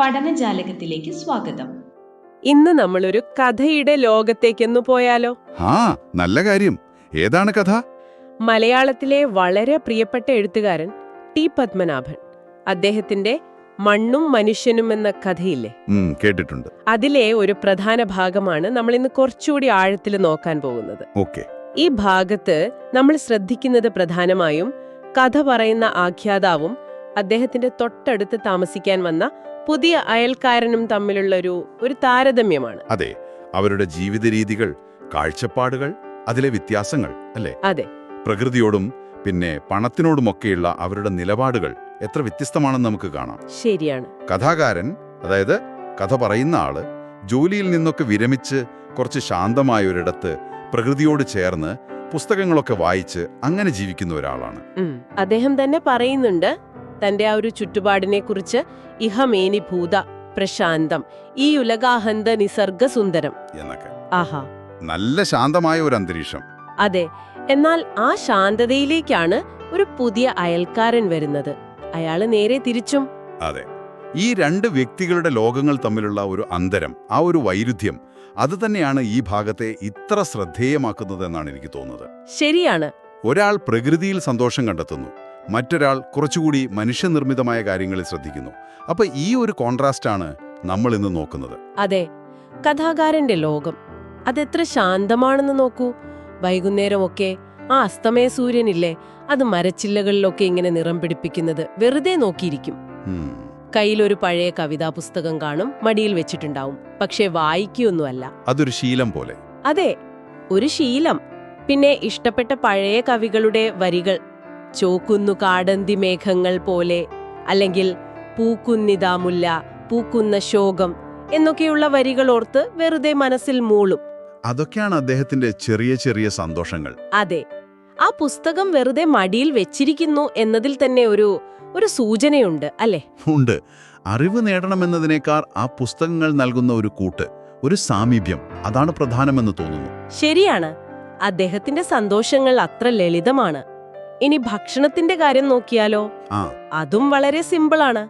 പഠനജാലകത്തിലേക്ക് സ്വാഗതം. ഇന്ന് നമ്മളൊരു കഥയുടെ ലോകത്തേക്കൊന്നു പോയാലോ? ആ നല്ല കാര്യം. ഏതാണ് കഥ? മലയാളത്തിലെ വളരെ പ്രിയപ്പെട്ട എഴുത്തുകാരൻ ടി പത്മനാഭൻ. അദ്ദേഹത്തിന്റെ മണ്ണും മനുഷ്യനും എന്ന കഥയില്ലേ? കേട്ടിട്ടുണ്ട്. അതിലെ ഒരു പ്രധാന ഭാഗമാണ് നമ്മൾ ഇന്ന് കുറച്ചുകൂടി ആഴത്തിൽ നോക്കാൻ പോകുന്നത്. ഓക്കെ. ഈ ഭാഗത്ത് നമ്മൾ ശ്രദ്ധിക്കുന്നത് പ്രധാനമായും കഥ പറയുന്ന ആഖ്യാതാവും അദ്ദേഹത്തിന്റെ തൊട്ടടുത്ത് താമസിക്കാൻ വന്ന പുതിയ അയൽക്കാരനും തമ്മിലുള്ള ഒരു ഒരു താരതമ്യമാണ്. അതെ അവരുടെ ജീവിത രീതികൾ കാഴ്ചപ്പാടുകൾ അതിലെ വ്യത്യാസങ്ങൾ അല്ലേ? അതെ. പ്രകൃതിയോടും പിന്നെ പണത്തിനോടുമൊക്കെയുള്ള അവരുടെ നിലപാടുകൾ എത്ര വ്യത്യസ്തമാണെന്ന് നമുക്ക് കാണാം. ശരിയാണ്. കഥാകാരൻ അതായത് കഥ പറയുന്ന ആൾ ജോലിയിൽ നിന്നൊക്കെ വിരമിച്ച് കുറച്ച് ശാന്തമായ ഒരിടത്ത് പ്രകൃതിയോട് ചേർന്ന് പുസ്തകങ്ങളൊക്കെ വായിച്ച് അങ്ങനെ ജീവിക്കുന്ന ഒരാളാണ്. അദ്ദേഹം തന്നെ പറയുന്നുണ്ട് തന്റെ ആ ഒരു ചുറ്റുപാടിനെ കുറിച്ച് ഇഹമേനി ഭൂത പ്രശാന്തം ഈ ഉലകാഹന്ത നിസർഗ സുന്ദരം എന്നൊക്കെ. ആഹാ. നല്ല ശാന്തമായ ഒരു അന്തരീക്ഷം. അതെ. എന്നാൽ ആ ശാന്തതയിലേക്കാണ് ഒരു പുതിയ അയൽക്കാരൻ വരുന്നത്. അയാൾ നേരെ തിരിച്ചും. അതെ. ഈ രണ്ട് വ്യക്തികളുടെ ലോകങ്ങൾ തമ്മിലുള്ള ഒരു അന്തരം ആ ഒരു വൈരുദ്ധ്യം അത് തന്നെയാണ് ഈ ഭാഗത്തെ ഇത്ര ശ്രദ്ധേയമാക്കുന്നത് എന്നാണ് എനിക്ക് തോന്നുന്നത്. ശരിയാണ്. ഒരാൾ പ്രകൃതിയിൽ സന്തോഷം കണ്ടെത്തുന്നു. മറ്റൊരാൾ കുറച്ചുകൂടി മനുഷ്യനിർമ്മിതമായ കാര്യങ്ങളിൽ ശ്രദ്ധിക്കുന്നു. അപ്പൊ ഈ ഒരു കോൺട്രാസ്റ്റാണ് നമ്മൾ ഇന്ന് നോക്കുന്നത്. അതെ കഥാകാരന്റെ ലോകം. അതെത്ര ശാന്തമാണെന്ന് നോക്കൂ. വൈകുന്നേരമൊക്കെ ആ അസ്തമയ സൂര്യനില്ലേ അത് മരച്ചില്ലകളിലൊക്കെ ഇങ്ങനെ നിറം പിടിപ്പിക്കുന്നത് വെറുതെ നോക്കിയിരിക്കും. കയ്യിലൊരു പഴയ കവിതാ പുസ്തകം കാണും മടിയിൽ വെച്ചിട്ടുണ്ടാവും. പക്ഷേ വായിക്കുകയൊന്നുമല്ല. അതൊരു ശീലം പോലെ. അതെ ഒരു ശീലം. പിന്നെ ഇഷ്ടപ്പെട്ട പഴയ കവികളുടെ വരികൾ ചോക്കുന്നു കാടന്തി മേഘങ്ങൾ പോലെ അല്ലെങ്കിൽ പൂക്കുന്നിതാമുല്ല പൂക്കുന്ന ശോകം എന്നൊക്കെയുള്ള വരികൾ ഓർത്ത് വെറുതെ മനസ്സിൽ മൂളും. അതൊക്കെയാണ് അദ്ദേഹത്തിന്റെ ചെറിയ ചെറിയ സന്തോഷങ്ങൾ. അതെ ആ പുസ്തകം വെറുതെ മടിയിൽ വെച്ചിരിക്കുന്നു എന്നതിൽ തന്നെ ഒരു ഒരു സൂചനയുണ്ട് അല്ലേ? ഉണ്ട്. അറിവ് നേടണമെന്നതിനേക്കാൾ ആ പുസ്തകങ്ങൾ നൽകുന്ന ഒരു കൂട്ട് ഒരു സാമീപ്യം അതാണ് പ്രധാനമെന്ന് തോന്നുന്നു. ശരിയാണ്. അദ്ദേഹത്തിന്റെ സന്തോഷങ്ങൾ അത്ര ലളിതമാണ്. ഇനി ഭക്ഷണത്തിന്റെ കാര്യം നോക്കിയാലോ? അതും വളരെ സിമ്പിളാണ്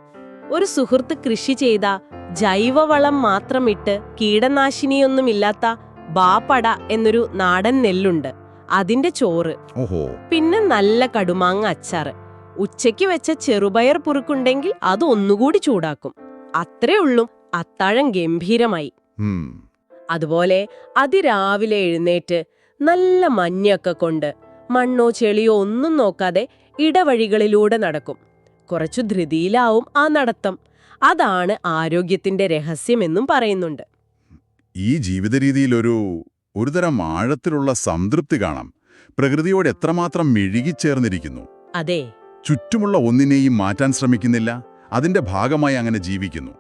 ഒരു സുഹൃത്ത് കൃഷി ചെയ്ത ജൈവവളം മാത്രമിട്ട് കീടനാശിനിയൊന്നുമില്ലാത്ത ബാപ്പട എന്നൊരു നാടൻ നെല്ലുണ്ട്. അതിന്റെ ചോറ്. പിന്നെ നല്ല കടുമാങ്ങ അച്ചാറ്. ഉച്ചയ്ക്ക് വെച്ച ചെറുപയർ പുറുക്കുണ്ടെങ്കിൽ അത് ഒന്നുകൂടി ചൂടാക്കും. അത്രേ ഉള്ളൂ. അത്താഴം ഗംഭീരമായി. അതുപോലെ അതിരാവിലെ എഴുന്നേറ്റ് നല്ല മഞ്ഞൊക്കെ കൊണ്ട് മണ്ണോ ചെളിയോ ഒന്നും നോക്കാതെ ഇടവഴികളിലൂടെ നടക്കും. കുറച്ചു ധൃതിയിലാവും ആ നടത്തം. അതാണ് ആരോഗ്യത്തിന്റെ രഹസ്യമെന്നും പറയുന്നുണ്ട്. ഈ ജീവിത രീതിയിലൊരു ഒരുതരം ആഴത്തിലുള്ള സംതൃപ്തി കാണാം. പ്രകൃതിയോട് എത്രമാത്രം മെഴുകിച്ചേർന്നിരിക്കുന്നു. അതെ. ചുറ്റുമുള്ള ഒന്നിനെയും മാറ്റാൻ ശ്രമിക്കുന്നില്ല. അതിന്റെ ഭാഗമായി അങ്ങനെ ജീവിക്കുന്നു.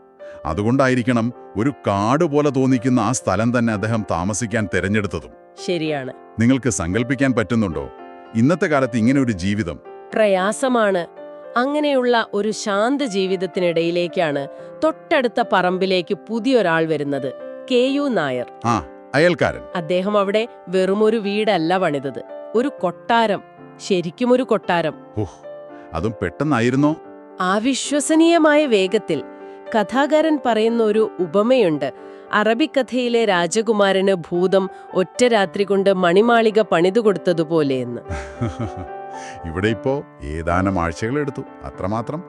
അതുകൊണ്ടായിരിക്കണം ഒരു കാട് പോലെ തോന്നിക്കുന്ന ആ സ്ഥലം തന്നെ അദ്ദേഹം താമസിക്കാൻ തിരഞ്ഞെടുത്തതും. ശരിയാണ്. നിങ്ങൾക്ക് സങ്കല്പിക്കാൻ പറ്റുന്നുണ്ടോ? ഇന്നത്തെ കാലത്ത് ഇങ്ങനെ ഒരു ജീവിതം. പ്രയാസമാണ്. അങ്ങനെയുള്ള ഒരു ശാന്ത ജീവിതത്തിനിടയിലേക്കാണ് തൊട്ടടുത്ത പറമ്പിലേക്ക് പുതിയൊരാൾ വരുന്നത് കെ യു നായർ. ആ അയൽക്കാരൻ. അദ്ദേഹം അവിടെ വെറുമൊരു വീടല്ല പണിതത്. ഒരു കൊട്ടാരം ശരിക്കും ഒരു കൊട്ടാരം അതും പെട്ടെന്നായിരുന്നോ? അവിശ്വസനീയമായ വേഗത്തിൽ കഥാകാരൻ പറയുന്ന ഒരു ഉപമയുണ്ട്. അറബിക്കഥയിലെ രാജകുമാരന് ഭൂതം ഒറ്റ രാത്രി കൊണ്ട് മണിമാളിക പണിതുകൊടുത്തതുപോലെയെന്ന് ഇവിടെ ഇപ്പോ ഏതാനും ആഴ്ചകളെടുത്തു അത്രമാത്രം.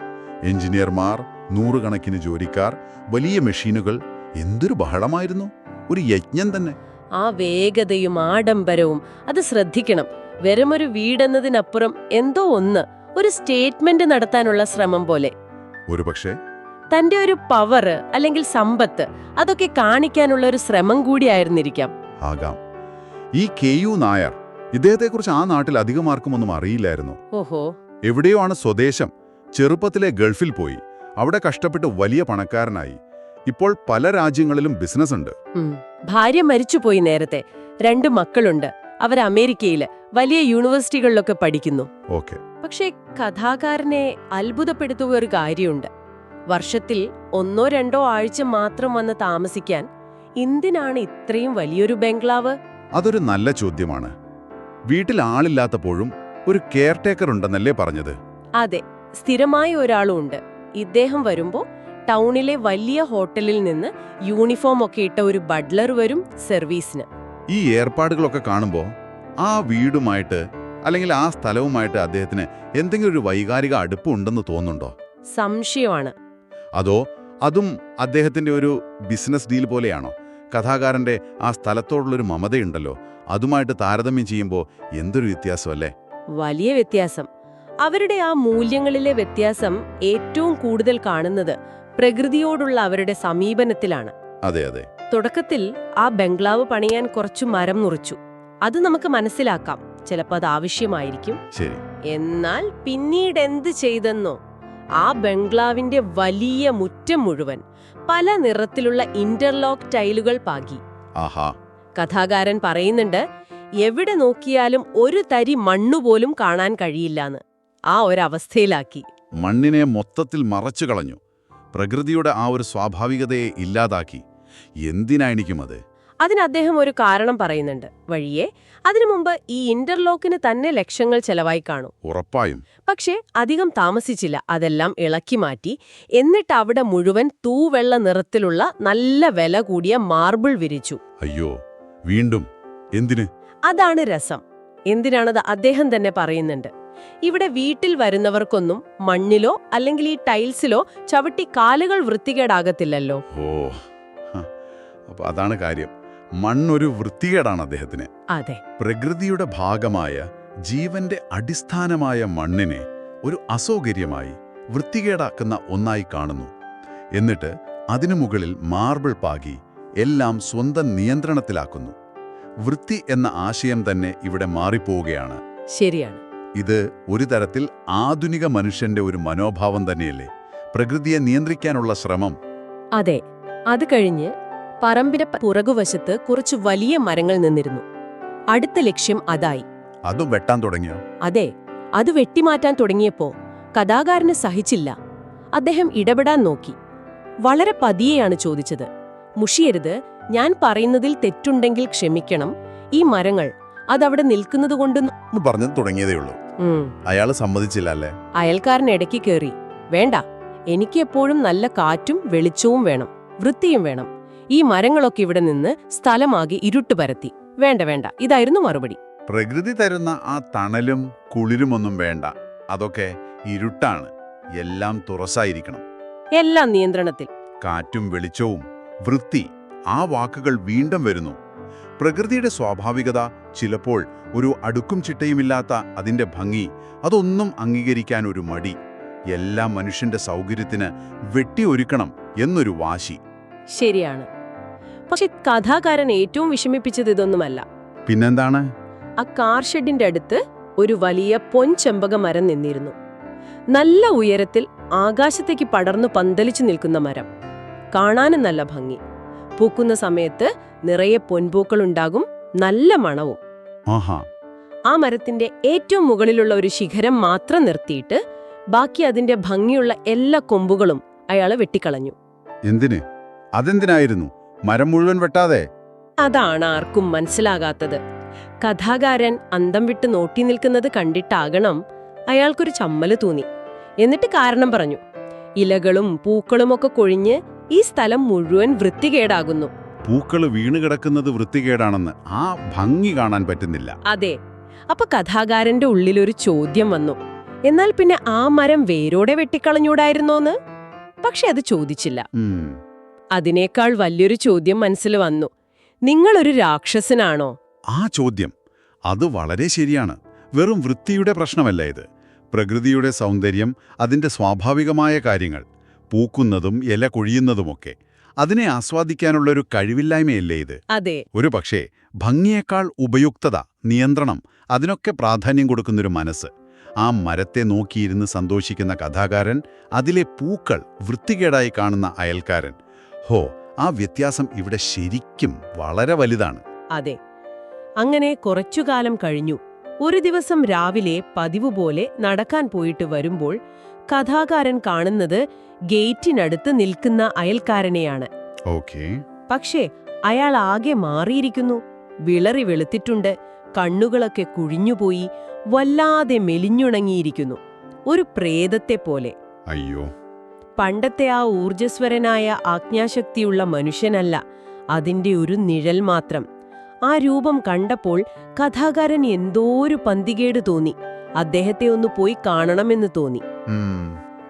എഞ്ചിനീയർമാർ നൂറുകണക്കിന് ജോലിക്കാർ വലിയ മെഷീനുകൾ. എന്തൊരു ബഹളമായിരുന്നു. ഒരു യജ്ഞം തന്നെ. ആ വേഗതയും ആഡംബരവും അത് ശ്രദ്ധിക്കണം. വെറുമൊരു വീടെന്നതിനപ്പുറം എന്തോ ഒന്ന് ഒരു സ്റ്റേറ്റ്മെന്റ് നടത്താനുള്ള ശ്രമം പോലെ. ഒരുപക്ഷെ തന്റെ ഒരു പവർ അല്ലെങ്കിൽ സമ്പത്ത് അതൊക്കെ കാണിക്കാനുള്ള ഒരു ശ്രമം കൂടിയായിരുന്നിരിക്കാം ആകാം. ഈ കെ യു നായർ ഇദ്ദേഹത്തെക്കുറിച്ച് ആ നാട്ടിൽ അധികം ആർക്കും ഒന്നും അറിയില്ലായിരുന്നു. ഓഹോ. എവിടെയോ ആണ് സ്വദേശം. ചെറുപ്പത്തിലെ ഗൾഫിൽ പോയി. അവിടെ കഷ്ടപ്പെട്ട് വലിയ പണക്കാരനായി. ഇപ്പോൾ പല രാജ്യങ്ങളിലും ബിസിനസ് ഉണ്ട്. ഭാര്യ മരിച്ചുപോയി നേരത്തെ. രണ്ട് മക്കളുണ്ട്. അവർ അമേരിക്കയിൽ വലിയ യൂണിവേഴ്സിറ്റികളിലൊക്കെ പഠിക്കുന്നു. ഓക്കെ. പക്ഷേ കഥാകാരനെ അത്ഭുതപ്പെടുത്തുക ഒരു കാര്യമുണ്ട്. വർഷത്തിൽ ഒന്നോ രണ്ടോ ആഴ്ച മാത്രം വന്ന് താമസിക്കാൻ എന്തിനാണ് ഇത്രയും വലിയൊരു ബംഗ്ലാവ്? അതൊരു നല്ല ചോദ്യമാണ്. വീട്ടിൽ ആളില്ലാത്തപ്പോഴും ഒരു കെയർ ടേക്കർ ഉണ്ടെന്നല്ലേ പറഞ്ഞത്? അതെ സ്ഥിരമായ ഒരാളും ഉണ്ട്. ഇദ്ദേഹം വരുമ്പോ ടൗണിലെ വലിയ ഹോട്ടലിൽ നിന്ന് യൂണിഫോം ഒക്കെ ഇട്ട ഒരു ബഡ്ലർ വരും സർവീസിന്. ഈ ഏർപ്പാടുകളൊക്കെ കാണുമ്പോൾ ആ വീടുമായിട്ട് അല്ലെങ്കിൽ ആ സ്ഥലവുമായിട്ട് അദ്ദേഹത്തിന് എന്തെങ്കിലും ഒരു വൈകാരിക അടുപ്പുണ്ടെന്ന് തോന്നുന്നുണ്ടോ? സംശയമാണ്. അതോ അതും അദ്ദേഹത്തിന്റെ ഒരു ബിസിനസ് ഡീൽ പോലെയാണോ? കഥാകാരന്റെ ആ സ്ഥലത്തോടുള്ളൊരു മമതയുണ്ടല്ലോ അതുമായിട്ട് താരതമ്യം ചെയ്യുമ്പോൾ എന്തൊരു വ്യത്യാസമല്ലേ വലിയ വ്യത്യാസം. അവരുടെ ആ മൂല്യങ്ങളിലെ വ്യത്യാസം ഏറ്റവും കൂടുതൽ കാണുന്നത് പ്രകൃതിയോടുള്ള അവരുടെ സമീപനത്തിലാണ്. അതെ അതെ. തുടക്കത്തിൽ ആ ബംഗ്ലാവ് പണിയാൻ കുറച്ചു മരം മുറിച്ചു. അത് നമുക്ക് മനസ്സിലാക്കാം. ചിലപ്പോൾ അത് ആവശ്യമായിരിക്കും. എന്നാൽ പിന്നീട് എന്ത് ചെയ്തെന്നോ ആ ബംഗ്ലാവിന്റെ വലിയ മുറ്റം മുഴുവൻ പല നിറത്തിലുള്ള ഇന്റർലോക്ക് ടൈലുകൾ പാകി. ആഹാ. കഥാകാരൻ പറയുന്നുണ്ട് എവിടെ നോക്കിയാലും ഒരു തരി മണ്ണുപോലും കാണാൻ കഴിയില്ലാന്ന്. ആ ഒരവസ്ഥയിലാക്കി. മണ്ണിനെ മൊത്തത്തിൽ മറച്ചു കളഞ്ഞു പ്രകൃതിയുടെ ആ ഒരു സ്വാഭാവികതയെ ഇല്ലാതാക്കി. എന്തിനായിരിക്കും അത്? അതിന് അദ്ദേഹം ഒരു കാരണം പറയുന്നുണ്ട്. വഴിയെ അതിനു മുമ്പ് ഈ ഇന്റർലോക്കിന് തന്നെ ലക്ഷങ്ങൾ ചെലവായി കാണും. ഉറപ്പായും. പക്ഷേ അധികം താമസിച്ചില്ല. അതെല്ലാം ഇളക്കി മാറ്റി. എന്നിട്ട് അവിടെ മുഴുവൻ തൂവെള്ള നിറത്തിലുള്ള നല്ല വില കൂടിയ മാർബിൾ വിരിച്ചു. അയ്യോ വീണ്ടും. എന്തിന്? അതാണ് രസം. എന്തിനാണത് അദ്ദേഹം തന്നെ പറയുന്നുണ്ട്. ഇവിടെ വീട്ടിൽ വരുന്നവർക്കൊന്നും മണ്ണിലോ അല്ലെങ്കിൽ ഈ ടൈൽസിലോ ചവിട്ടി കാലുകൾ വൃത്തികേടാകത്തില്ലല്ലോ. ഓ അതാണ് കാര്യം. മണ്ണൊരു വൃത്തികേടാണ് അദ്ദേഹത്തിന്. അതെ. പ്രകൃതിയുടെ ഭാഗമായ ജീവന്റെ അടിസ്ഥാനമായ മണ്ണിനെ ഒരു അസൗകര്യമായി വൃത്തികേടാക്കുന്ന ഒന്നായി കാണുന്നു. എന്നിട്ട് അതിനു മുകളിൽ മാർബിൾ പാകി എല്ലാം സ്വന്തം നിയന്ത്രണത്തിലാക്കുന്നു. വൃത്തി എന്ന ആശയം തന്നെ ഇവിടെ മാറിപ്പോവുകയാണ്. ശരിയാണ്. ഇത് ഒരു തരത്തിൽ ആധുനിക മനുഷ്യന്റെ ഒരു മനോഭാവം തന്നെയല്ലേ? പ്രകൃതിയെ നിയന്ത്രിക്കാനുള്ള ശ്രമം. അതെ. അത് കഴിഞ്ഞ് പറമ്പിന്റെ പുറകുവശത്ത് കുറച്ച് വലിയ മരങ്ങൾ നിന്നിരുന്നു. അടുത്ത ലക്ഷ്യം അതായി. അതും വെട്ടാൻ തുടങ്ങിയോ? അതെ അത് വെട്ടിമാറ്റാൻ തുടങ്ങിയപ്പോ കഥാകാരന് സഹിച്ചില്ല. അദ്ദേഹം ഇടപെടാൻ നോക്കി. വളരെ പതിയെയാണ് ചോദിച്ചത്. മുഷിയരുത് ഞാൻ പറയുന്നതിൽ തെറ്റുണ്ടെങ്കിൽ ക്ഷമിക്കണം. ഈ മരങ്ങൾ അതവിടെ നിൽക്കുന്നതുകൊണ്ട് കൊണ്ട് പറഞ്ഞത് തുടങ്ങിയതേയുള്ളൂ അയാൾ സമ്മതിച്ചില്ല അല്ലേ? അയൽക്കാരൻ ഇടയ്ക്ക് കയറി വേണ്ട എനിക്ക് എപ്പോഴും നല്ല കാറ്റും വെളിച്ചവും വേണം. വൃത്തിയും വേണം. ഈ മരങ്ങളൊക്കെ ഇവിടെ നിന്ന് സ്ഥലമാകെ ഇരുട്ട് പരത്തി. വേണ്ട വേണ്ട. ഇതായിരുന്നു മറുപടി. പ്രകൃതി തരുന്ന ആ തണലും കുളിരുമൊന്നും വേണ്ട. അതൊക്കെ ഇരുട്ടാണ്. എല്ലാം തുറസായിരിക്കണം. എല്ലാം നിയന്ത്രണത്തിൽ. കാറ്റും വെളിച്ചവും വൃത്തി ആ വാക്കുകൾ വീണ്ടും വരുന്നു. പ്രകൃതിയുടെ സ്വാഭാവികത ചിലപ്പോൾ ഒരു അടുക്കും ചിട്ടയുമില്ലാത്ത അതിന്റെ ഭംഗി അതൊന്നും അംഗീകരിക്കാൻ ഒരു മടി. എല്ലാ മനുഷ്യന്റെ സൗകര്യത്തിന് വെട്ടിയൊരുക്കണം എന്നൊരു വാശി. ശരിയാണ്. പക്ഷെ കഥാകാരൻ ഏറ്റവും വിഷമിപ്പിച്ചത് ഇതൊന്നുമല്ല. പിന്നെന്താണ്? ആ കാർ ഷെഡിന്റെ അടുത്ത് ഒരു വലിയ പൊൻചെമ്പക മരം നിന്നിരുന്നു. നല്ല ഉയരത്തിൽ ആകാശത്തേക്ക് പടർന്നു പന്തലിച്ചു നിൽക്കുന്ന മരം. കാണാനും നല്ല ഭംഗി. പൂക്കുന്ന സമയത്ത് നിറയെ പൊൻപൂക്കളുണ്ടാകും നല്ല മണവും. ആ മരത്തിന്റെ ഏറ്റവും മുകളിലുള്ള ഒരു ശിഖരം മാത്രം നിർത്തിയിട്ട് ബാക്കി അതിന്റെ ഭംഗിയുള്ള എല്ലാ കൊമ്പുകളും അയാൾ വെട്ടിക്കളഞ്ഞു. എന്തിന്? അതെന്തിനായിരുന്നു? മരം മുഴുവൻ വെട്ടാതെ? അതാണ് ആർക്കും മനസ്സിലാകാത്തത്. കഥാകാരൻ അന്തം വിട്ട് നോട്ടി നിൽക്കുന്നത് കണ്ടിട്ടാകണം അയാൾക്കൊരു ചമ്മൽ തോന്നി. എന്നിട്ട് കാരണം പറഞ്ഞു. ഇലകളും പൂക്കളുമൊക്കെ കൊഴിഞ്ഞ് ഈ സ്ഥലം മുഴുവൻ വൃത്തികേടാകുന്നു. പൂക്കൾ വീണ് കിടക്കുന്നത് വൃത്തികേടാണെന്ന് ആ ഭംഗി കാണാൻ പറ്റുന്നില്ല. അതെ. അപ്പൊ കഥാകാരന്റെ ഉള്ളിലൊരു ചോദ്യം വന്നു. എന്നാൽ പിന്നെ ആ മരം വേരോടെ വെട്ടിക്കളഞ്ഞൂടായിരുന്നോന്ന്? പക്ഷെ അത് ചോദിച്ചില്ല. അതിനേക്കാൾ വലിയൊരു ചോദ്യം മനസ്സിൽ വന്നു. നിങ്ങളൊരു രാക്ഷസനാണോ? ആ ചോദ്യം. അത് വളരെ ശരിയാണ്. വെറും വൃത്തിയുടെ പ്രശ്നമല്ല ഇത്. പ്രകൃതിയുടെ സൗന്ദര്യം അതിന്റെ സ്വാഭാവികമായ കാര്യങ്ങൾ പൂക്കുന്നതും ഇല കൊഴിയുന്നതുമൊക്കെ. അതിനെ ആസ്വാദിക്കാനുള്ള ഒരു കഴിവില്ലായ്മയല്ലേ ഇത്? അതെ. ഒരു പക്ഷേ ഭംഗിയേക്കാൾ ഉപയുക്തത നിയന്ത്രണം അതിനൊക്കെ പ്രാധാന്യം കൊടുക്കുന്നൊരു മനസ്സ്. ആ മരത്തെ നോക്കിയിരുന്ന് സന്തോഷിക്കുന്ന കഥാകാരൻ അതിലെ പൂക്കൾ വൃത്തികേടായി കാണുന്ന അയൽക്കാരൻ ഹോ ആ വ്യത്യാസം ഇവിടെ ശരിക്കും വളരെ വലുതാണ്. അതെ. അങ്ങനെ കുറച്ചുകാലം കഴിഞ്ഞു. ഒരു ദിവസം രാവിലെ പതിവ് പോലെ നടക്കാൻ പോയിട്ട് വരുമ്പോൾ കഥാകാരൻ കാണുന്നത് ഗേറ്റിനടുത്ത് നിൽക്കുന്ന അയൽക്കാരനെയാണ്. പക്ഷേ അയാൾ ആകെ മാറിയിരിക്കുന്നു. വിളറി വെളുത്തിട്ടുണ്ട്. കണ്ണുകളൊക്കെ കുഴിഞ്ഞുപോയി. വല്ലാതെ മെലിഞ്ഞുണങ്ങിയിരിക്കുന്നു. ഒരു പ്രേതത്തെ പോലെ അയ്യോ. പണ്ടത്തെ ആ ഊർജസ്വരനായ ആജ്ഞാശക്തിയുള്ള മനുഷ്യനല്ല അതിന്റെ ഒരു നിഴൽ മാത്രം. ആ രൂപം കണ്ടപ്പോൾ കഥാകാരൻ എന്തോ ഒരു പന്തികേട് തോന്നി. അദ്ദേഹത്തെ ഒന്ന് പോയി കാണണമെന്ന് തോന്നി.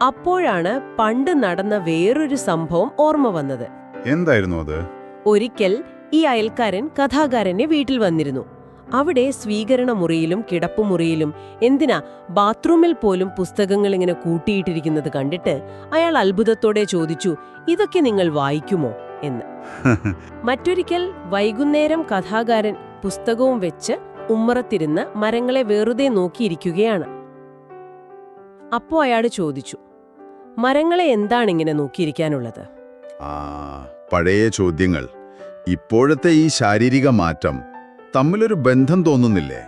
അപ്പോഴാണ് പണ്ട് നടന്ന വേറൊരു സംഭവം ഓർമ്മ വന്നത്. എന്തായിരുന്നു അത്? ഒരിക്കൽ ഈ അയൽക്കാരൻ കഥാകാരനെ വീട്ടിൽ വന്നിരുന്നു. അവിടെ സ്വീകരണ മുറിയിലും കിടപ്പുമുറിയിലും എന്തിനാ ബാത്റൂമിൽ പോലും പുസ്തകങ്ങൾ ഇങ്ങനെ കൂട്ടിയിട്ടിരിക്കുന്നത് കണ്ടിട്ട് അയാൾ അത്ഭുതത്തോടെ ചോദിച്ചു ഇതൊക്കെ നിങ്ങൾ വായിക്കുമോ? എന്ന്. മറ്റൊരിക്കൽ വൈകുന്നേരം കഥാകാരൻ പുസ്തകവും വെച്ച് ഉമ്മറത്തിരുന്ന് മരങ്ങളെ വെറുതെ നോക്കിയിരിക്കുകയാണ്. അപ്പോ അയാൾ ചോദിച്ചു മരങ്ങളെ എന്താണ് ഇങ്ങനെ നോക്കിയിരിക്കാനുള്ളത് പഴയ ചോദ്യങ്ങൾ. ഇപ്പോഴത്തെ ഈ ശാരീരിക മാറ്റം തമ്മിലൊരു ബന്ധം തോന്നുന്നില്ലേ?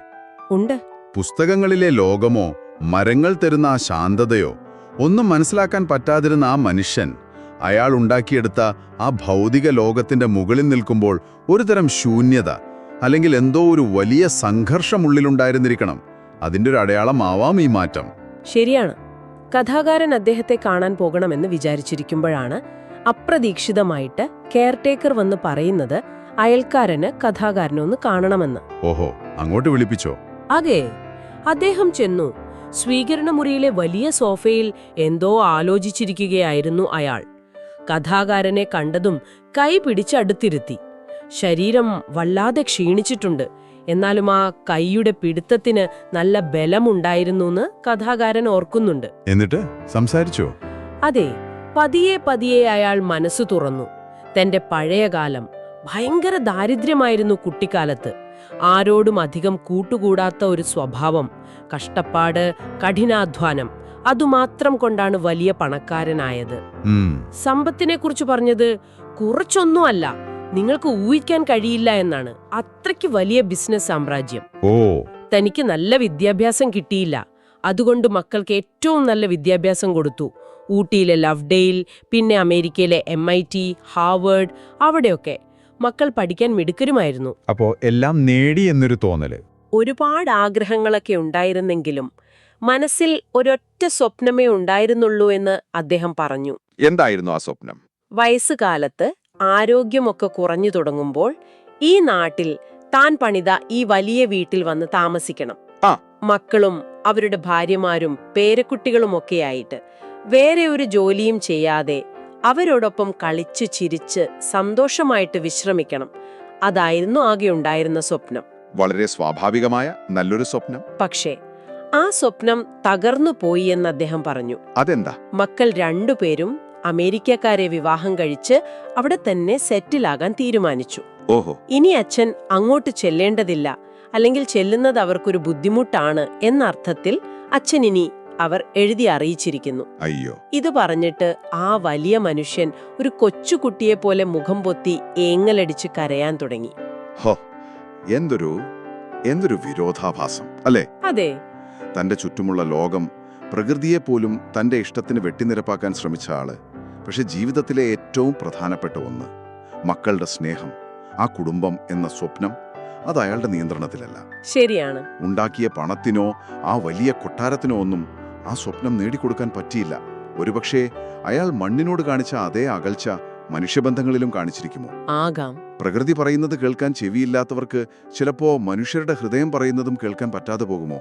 ഉണ്ട്. പുസ്തകങ്ങളിലെ ലോകമോ മരങ്ങൾ തരുന്ന ആ ശാന്തതയോ ഒന്നും മനസ്സിലാക്കാൻ പറ്റാതിരുന്ന ആ മനുഷ്യൻ അയാൾ ഉണ്ടാക്കിയെടുത്ത ആ ഭൗതിക ലോകത്തിന്റെ മുകളിൽ നിൽക്കുമ്പോൾ ഒരുതരം ശൂന്യത അല്ലെങ്കിൽ എന്തോ ഒരു വലിയ സംഘർഷമുള്ളിലുണ്ടായിരുന്നിരിക്കണം അതിന്റെ ഒരു അടയാളമാവാം ഈ മാറ്റം. ശരിയാണ്. കഥാകാരൻ അദ്ദേഹത്തെ കാണാൻ പോകണമെന്ന് വിചാരിച്ചിരിക്കുമ്പോഴാണ് അപ്രതീക്ഷിതമായിട്ട് കെയർടേക്കർ വന്ന് പറയുന്നത് അയൽക്കാരന് കഥാകാരനൊന്ന് കാണണമെന്ന്. ഓഹോ അങ്ങോട്ട് വിളിപ്പിച്ചോ? അതെ അദ്ദേഹം ചെന്നു. സ്വീകരണമുറിയിലെ വലിയ സോഫയിൽ എന്തോ ആലോചിച്ചിരിക്കുകയായിരുന്നു അയാൾ. കഥാകാരനെ കണ്ടതും കൈ പിടിച്ചടുത്തിരുത്തി ശരീരം വല്ലാതെ ക്ഷീണിച്ചിട്ടുണ്ട്. എന്നാലും ആ കൈയുടെ പിടുത്തത്തിന് നല്ല ബലമുണ്ടായിരുന്നുന്ന് കഥാകാരൻ ഓർക്കുന്നുണ്ട്. എന്നിട്ട് സംസാരിച്ചോ? അതെ പതിയെ പതിയെ അയാൾ മനസ്സു തുറന്നു. തന്റെ പഴയകാലം ഭയങ്കര ദാരിദ്ര്യമായിരുന്നു കുട്ടിക്കാലത്ത്. ആരോടും അധികം കൂട്ടുകൂടാത്ത ഒരു സ്വഭാവം കഷ്ടപ്പാട് കഠിനാധ്വാനം അതുമാത്രം കൊണ്ടാണ് വലിയ പണക്കാരനായത്. സമ്പത്തിനെ കുറിച്ച് പറഞ്ഞത് കുറച്ചൊന്നും അല്ല നിങ്ങൾക്ക് ഊഹിക്കാൻ കഴിയില്ല എന്നാണ്. അത്രയ്ക്ക് വലിയ ബിസിനസ് സാമ്രാജ്യം. ഓ. തനിക്ക് നല്ല വിദ്യാഭ്യാസം കിട്ടിയില്ല. അതുകൊണ്ട് മക്കൾക്ക് ഏറ്റവും നല്ല വിദ്യാഭ്യാസം കൊടുത്തു. ഊട്ടിയിലെ ലവ്ഡെയിൽ പിന്നെ അമേരിക്കയിലെ എം ഐ ടി ഹാർവേഡ് അവിടെയൊക്കെ. മക്കൾ പഠിക്കാൻ മിടുക്കരുമായിരുന്നു. അപ്പോ എല്ലാം നേടി എന്നൊരു തോന്നൽ. ഒരുപാട് ആഗ്രഹങ്ങളൊക്കെ ഉണ്ടായിരുന്നെങ്കിലും മനസ്സിൽ ഒരൊറ്റ സ്വപ്നമേ ഉണ്ടായിരുന്നുള്ളൂ എന്ന് അദ്ദേഹം പറഞ്ഞു. എന്തായിരുന്നു ആ സ്വപ്നം? വയസ്സുകാലത്ത് ആരോഗ്യമൊക്കെ കുറഞ്ഞു തുടങ്ങുമ്പോൾ ഈ നാട്ടിൽ താൻ പണിത ഈ വലിയ വീട്ടിൽ വന്ന് താമസിക്കണം. മക്കളും അവരുടെ ഭാര്യമാരും പേരക്കുട്ടികളുമൊക്കെയായിട്ട് വേറെ ഒരു ജോലിയും ചെയ്യാതെ അവരോടൊപ്പം കളിച്ച് ചിരിച്ച് സന്തോഷമായിട്ട് വിശ്രമിക്കണം. അതായിരുന്നു ആകെ ഉണ്ടായിരുന്ന സ്വപ്നം. വളരെ സ്വാഭാവികമായ നല്ലൊരു സ്വപ്നം. പക്ഷേ ആ സ്വപ്നം തകർന്നു പോയി എന്ന് അദ്ദേഹം പറഞ്ഞു. അതെന്താ? മക്കൾ രണ്ടുപേരും അമേരിക്കക്കാരെ വിവാഹം കഴിച്ച് അവിടെ തന്നെ സെറ്റിലാകാൻ തീരുമാനിച്ചു. ഓഹോ. ഇനി അച്ഛൻ അങ്ങോട്ട് ചെല്ലേണ്ടതില്ല. അല്ലെങ്കിൽ ചെല്ലുന്നത് അവർക്കൊരു ബുദ്ധിമുട്ടാണ് എന്നർത്ഥത്തിൽ അച്ഛൻ ഇനി അവർ എഴുതി അറിയിച്ചിരിക്കുന്നു. അയ്യോ. ഇത് പറഞ്ഞിട്ട് ആ വലിയ മനുഷ്യൻ ഒരു കൊച്ചുകുട്ടിയെ പോലെ മുഖം പൊത്തി ഏങ്ങലടിച്ച് കരയാൻ തുടങ്ങി. ഹോ എന്തൊരു എന്തൊരു വിരോധാഭാസം അല്ലേ? അതെ. തന്റെ ചുറ്റുമുള്ള ലോകം പ്രകൃതിയെ പോലും തന്റെ ഇഷ്ടത്തിന് വെട്ടിനിരപ്പാക്കാൻ ശ്രമിച്ച ആൾ പക്ഷെ ജീവിതത്തിലെ ഏറ്റവും പ്രധാനപ്പെട്ട ഒന്ന് മക്കളുടെ സ്നേഹം ആ കുടുംബം എന്ന സ്വപ്നം അത് അയാളുടെ നിയന്ത്രണത്തിലല്ല. ശരിയാണ്. ഉണ്ടാക്കിയ പണത്തിനോ ആ വലിയ കൊട്ടാരത്തിനോ ഒന്നും ആ സ്വപ്നം നേടിക്കൊടുക്കാൻ പറ്റിയില്ല. ഒരുപക്ഷെ അയാൾ മണ്ണിനോട് കാണിച്ച അതേ അകൽച്ച മനുഷ്യബന്ധങ്ങളിലും കാണിച്ചിരിക്കുമോ? ആകാം. പ്രകൃതി പറയുന്നത് കേൾക്കാൻ ചെവിയില്ലാത്തവർക്ക് ചിലപ്പോ മനുഷ്യരുടെ ഹൃദയം പറയുന്നതും കേൾക്കാൻ പറ്റാതെ പോകുമോ?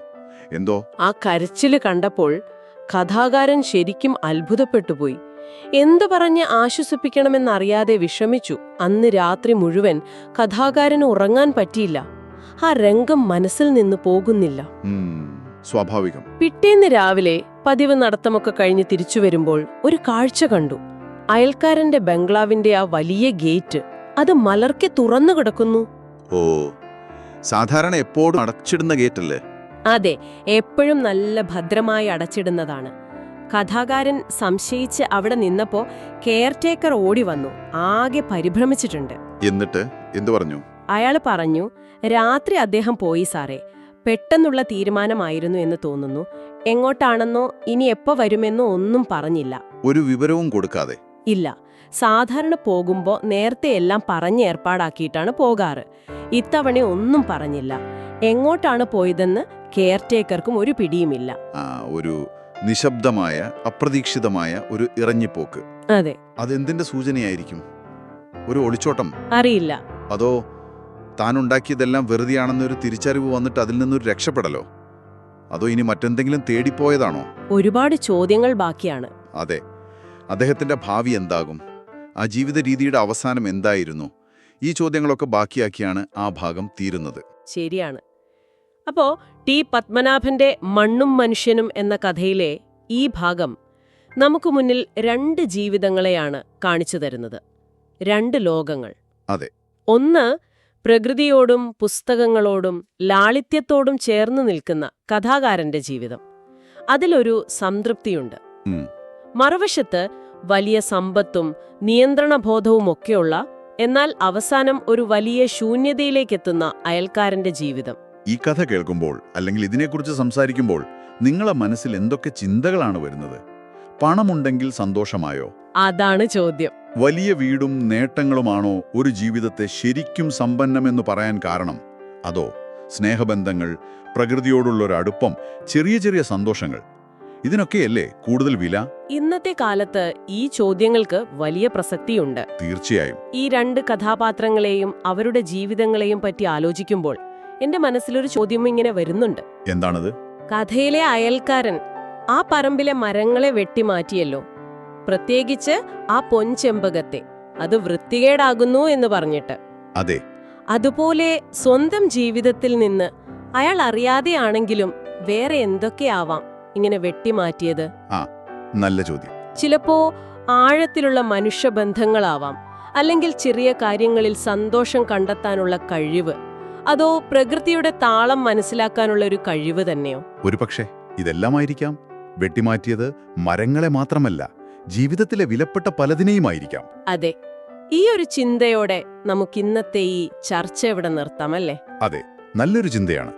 എന്തോ? ആ കരച്ചിൽ കണ്ടപ്പോൾ കഥാകാരൻ ശരിക്കും അത്ഭുതപ്പെട്ടുപോയി. എന്തു പറഞ്ഞ് ആശ്വസിപ്പിക്കണമെന്നറിയാതെ വിഷമിച്ചു. അന്ന് രാത്രി മുഴുവൻ കഥാകാരന് ഉറങ്ങാൻ പറ്റിയില്ല. ആ രംഗം മനസ്സിൽ നിന്ന് പോകുന്നില്ല. സ്വാഭാവികം. പിറ്റേന്ന് രാവിലെ പതിവ് നടത്തമൊക്കെ കഴിഞ്ഞ് തിരിച്ചു വരുമ്പോൾ ഒരു കാഴ്ച കണ്ടു. അയൽക്കാരന്റെ ബംഗ്ലാവിന്റെ ആ വലിയ ഗേറ്റ് അത് മലർക്കെ തുറന്നു കിടക്കുന്നു. ഓ സാധാരണ എപ്പോഴും അടച്ചിടുന്ന ഗേറ്റല്ലേ? അതെ എപ്പോഴും നല്ല ഭദ്രമായി അടച്ചിടുന്നതാണ്. കഥാകാരൻ സംശയിച്ച് അവിടെ നിന്നപ്പോ കെയർടേക്കർ ഓടി വന്നു ആകെ പരിഭ്രമിച്ചിട്ടുണ്ട്. എന്നിട്ട് എന്തു പറഞ്ഞു? അയാൾ പറഞ്ഞു രാത്രി അദ്ദേഹം പോയി സാറേ പെട്ടെന്നുള്ള തീരുമാനമായിരുന്നു എന്ന് തോന്നുന്നു. എങ്ങോട്ടാണെന്നോ ഇനി എപ്പോ വരുമെന്നോ ഒന്നും പറഞ്ഞില്ല. ഒരു വിവരവും കൊടുക്കാതെ. ഇല്ല. സാധാരണ പോകുമ്പോ നേരത്തെ എല്ലാം പറഞ്ഞ് ഏർപ്പാടാക്കിയിട്ടാണ് പോകാറ്. ഇത്തവണ ഒന്നും പറഞ്ഞില്ല. എങ്ങോട്ടാണ് പോയതെന്ന് കെയർടേക്കർക്കും ഒരു പിടിയുമില്ല. ഒരു നിശബ്ദമായ അപ്രതീക്ഷിതമായ ഒരു ഇറങ്ങിപ്പോക്ക്. അതെ. അതെന്തിന്റെ സൂചനയായിരിക്കും? ഒരു ഒളിച്ചോട്ടം? അറിയില്ല. അതോ താൻ ഉണ്ടാക്കിയതെല്ലാം വെറുതെയാണെന്നൊരു തിരിച്ചറിവ് വന്നിട്ട് അതിൽ നിന്നൊരു രക്ഷപ്പെടലോ? അതോ ഇനി മറ്റെന്തെങ്കിലും തേടിപ്പോയതാണോ? ഒരുപാട് ചോദ്യങ്ങൾ ബാക്കിയാണ്. അതെ. അദ്ദേഹത്തിന്റെ ഭാവി എന്താകും? ആ ജീവിത രീതിയുടെ അവസാനം എന്തായിരുന്നു? ഈ ചോദ്യങ്ങളൊക്കെ ബാക്കിയാക്കിയാണ് ആ ഭാഗം തീരുന്നത്. ശരിയാണ്. അപ്പോ ടി പത്മനാഭന്റെ മണ്ണും മനുഷ്യനും എന്ന കഥയിലെ ഈ ഭാഗം നമുക്ക് മുന്നിൽ രണ്ട് ജീവിതങ്ങളെയാണ് കാണിച്ചു തരുന്നത്. രണ്ട് ലോകങ്ങൾ. അതെ. ഒന്ന് പ്രകൃതിയോടും പുസ്തകങ്ങളോടും ലാളിത്യത്തോടും ചേർന്ന് നിൽക്കുന്ന കഥാകാരന്റെ ജീവിതം. അതിലൊരു സംതൃപ്തിയുണ്ട്. മറുവശത്ത് വലിയ സമ്പത്തും നിയന്ത്രണബോധവുമൊക്കെയുള്ള എന്നാൽ അവസാനം ഒരു വലിയ ശൂന്യതയിലേക്കെത്തുന്ന അയൽക്കാരന്റെ ജീവിതം. ഈ കഥ കേൾക്കുമ്പോൾ അല്ലെങ്കിൽ ഇതിനെക്കുറിച്ച് സംസാരിക്കുമ്പോൾ നിങ്ങളെ മനസ്സിൽ എന്തൊക്കെ ചിന്തകളാണ് വരുന്നത്? പണമുണ്ടെങ്കിൽ സന്തോഷമായോ? അതാണ് ചോദ്യം. വലിയ വീടും നേട്ടങ്ങളുമാണോ ഒരു ജീവിതത്തെ ശരിക്കും സമ്പന്നമെന്ന് പറയാൻ കാരണം? അതോ സ്നേഹബന്ധങ്ങൾ പ്രകൃതിയോടുള്ള ഒരു അടുപ്പം ചെറിയ ചെറിയ സന്തോഷങ്ങൾ? ഇതിനൊക്കെയല്ലേ കൂടുതൽ വില? ഇന്നത്തെ കാലത്ത് ഈ ചോദ്യങ്ങൾക്ക് വലിയ പ്രസക്തിയുണ്ട്. തീർച്ചയായും. ഈ രണ്ട് കഥാപാത്രങ്ങളെയും അവരുടെ ജീവിതങ്ങളെയും പറ്റി ആലോചിക്കുമ്പോൾ എന്റെ മനസ്സിലൊരു ചോദ്യം ഇങ്ങനെ വരുന്നുണ്ട്. എന്താണത്? കഥയിലെ അയൽക്കാരൻ ആ പറമ്പിലെ മരങ്ങളെ വെട്ടിമാറ്റിയല്ലോ. പ്രത്യേകിച്ച് ആ പൊൻചെമ്പകത്തെ. അത് വൃത്തികേടാകുന്നു എന്ന് പറഞ്ഞിട്ട്. അതെ. അതുപോലെ സ്വന്തം ജീവിതത്തിൽ നിന്ന് അയാൾ അറിയാതെയാണെങ്കിലും വേറെ എന്തൊക്കെയാവാം ഇങ്ങനെ വെട്ടിമാറ്റിയത് നല്ല ചോദ്യം. ചിലപ്പോ ആഴത്തിലുള്ള മനുഷ്യബന്ധങ്ങളാവാം. അല്ലെങ്കിൽ ചെറിയ കാര്യങ്ങളിൽ സന്തോഷം കണ്ടെത്താനുള്ള കഴിവ്. അതോ പ്രകൃതിയുടെ താളം മനസ്സിലാക്കാനുള്ള ഒരു കഴിവ് തന്നെയോ? ഒരുപക്ഷെ ഇതെല്ലാമായിരിക്കാം. വെട്ടിമാറ്റിയത് മരങ്ങളെ മാത്രമല്ല. ജീവിതത്തിലെ വിലപ്പെട്ട പലതിനെയുമായിരിക്കാം. അതെ. ഈ ഒരു ചിന്തയോടെ നമുക്കിന്നത്തെ ഈ ചർച്ച എവിടെ നിർത്താമല്ലേ അതെ. നല്ലൊരു ചിന്തയാണ്.